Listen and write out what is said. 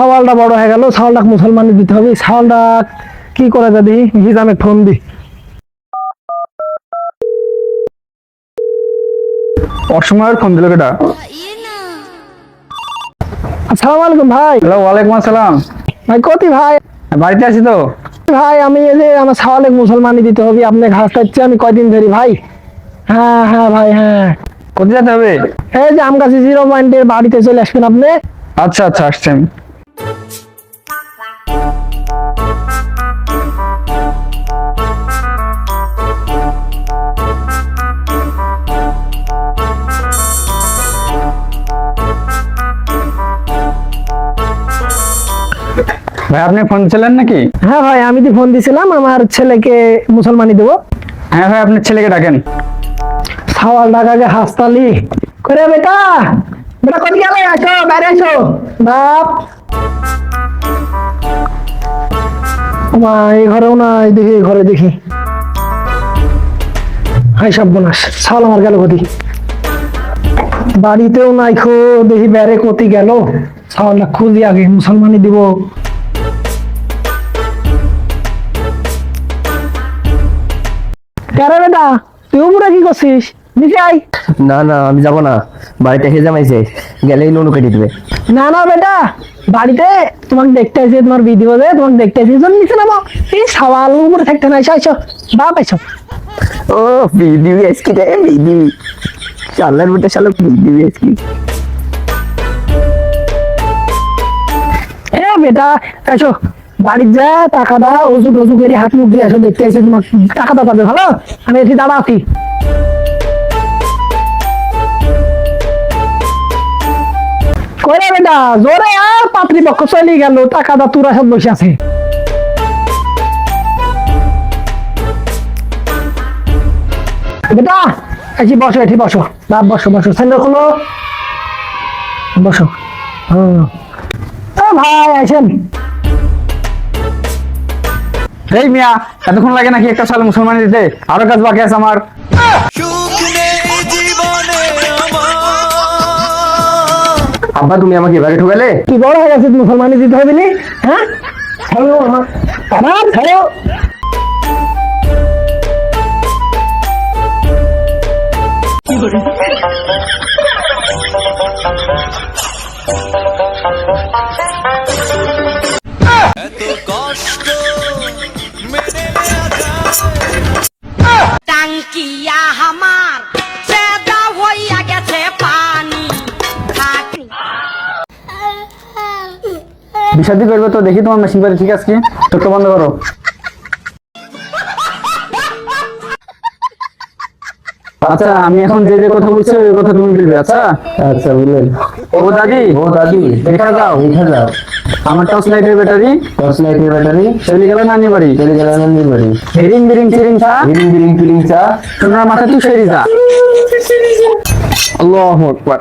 ছাওয়ালটা বড় হয়ে গেল ছাওয়ালটা মুসলমানি দিতে হবে। ছাওয়ালটা কি করে যদি হিজামে ফোন দি। অসময়ের ফোন দিল কেটা আসসালামু আলাইকুম ভাই। হ্যালো ওয়ালাইকুম আসসালাম। ভাই কতি ভাই। বাড়িতে আছি তো? ভাই আমি এই যে আমার ছাওয়ালে মুসলমানি দিতে হবে আপনি ঘাস খাচ্ছি আমি কয়দিন ধরে ভাই? হ্যাঁ হ্যাঁ ভাই হ্যাঁ। কোথায় যেতে হবে? এই যে আমগাছি জিরো পয়েন্টের বাড়িতে চলে আসবেন আপনি। আচ্ছা আচ্ছা আসছেন। ভাই আপনি ফোন ছিলেন নাকি? হ্যাঁ ভাই আমি তো ফোন দিছিলাম আমার ছেলেকে মুসলমানি দেবো। হ্যাঁ ভাই আপনার ছেলেকে ডাকেন। ছাওয়াল ডাকাকে হাসতালি। করে বেটা বেটা কত গেলে আসো বাইরে আসো। বাপ। মা এই ঘরেও না এই দেখি এই ঘরে দেখি। হাই সব বোনাস ছাওয়াল আমার গেল কতি বাড়িতেও নাই খো দেখি বেড়ে কতি গেল। ছাওয়ালটা খুঁজি আগে মুসলমানি দিব। কেরে বেটা? তুই উপরে কি করছিস? নিচে আয়। না না আমি যাব না। বাড়িতে এসে জামাইছে গেলেই নুনু কেটে দিবে। না না বেটা। বাড়িতে তোমাকে দেখতে আসি তোমার ভিডিও দে তোমাকে দেখতে আসি। জন্য নিচে নামো। এই সওয়াল উপরে থাকতে না এসো এসো বাপ এসো ও বিডিবি এসকি রে বিডিবি শালার বেটা শালা বিডিবি এসকি। এ বেটা এসো বাড়ি যা টাকা দাও ওষু টসু করে হাত মুখ দিয়ে এসো, দেখতে এসে তোমার টাকা দাও পাবে, ভালো? আমি এসে দাঁড়া আছি করে বেটা, জোরে আর চলে গেল, টাকা দা তোরা সব বসে আছে। বেটা এসে বসো এটি বসো, বাপ বসো বসো স্যান্ডেল খোলো। বসো। ও। ভাই আসেন এই মিয়া এতক্ষণ লাগে নাকি একটা সালে মুসলমান দিতে? আরও কাজ বাকি আছে আমার। আব্বা তুমি আমাকে এবারে ঠকালে? কি বড় হয়ে গেছে মুসলমানি দিতে হবে নি? হ্যাঁ? ছাড়ো আমার। আমার ছাড়ো। টাঙ্কিয়া বিষাদি করবে তো দেখি তোমার মেশিন পাতি ঠিক আছে কি? চোখটা বন্ধ করো। আচ্ছা আমি এখন যে যে কথা বলছি ওই কথা তুমি বলবে আচ্ছা? আচ্ছা বুঝলেন ও দাদি? ও দাদি। দেখা যাও দেখা যাও। আমার টর্চ লাইটের ব্যাটারি টর্চ লাইটের ব্যাটারি চলে গেল নানি বাড়ি? চলে গেল নন্দীর বাড়ি। হিরিং বিরিং চিরিং চা? বিরিং বিরিং পিলিং চা। তোমরা মাথা তুই সেরি যা আল্লাহু আকবার।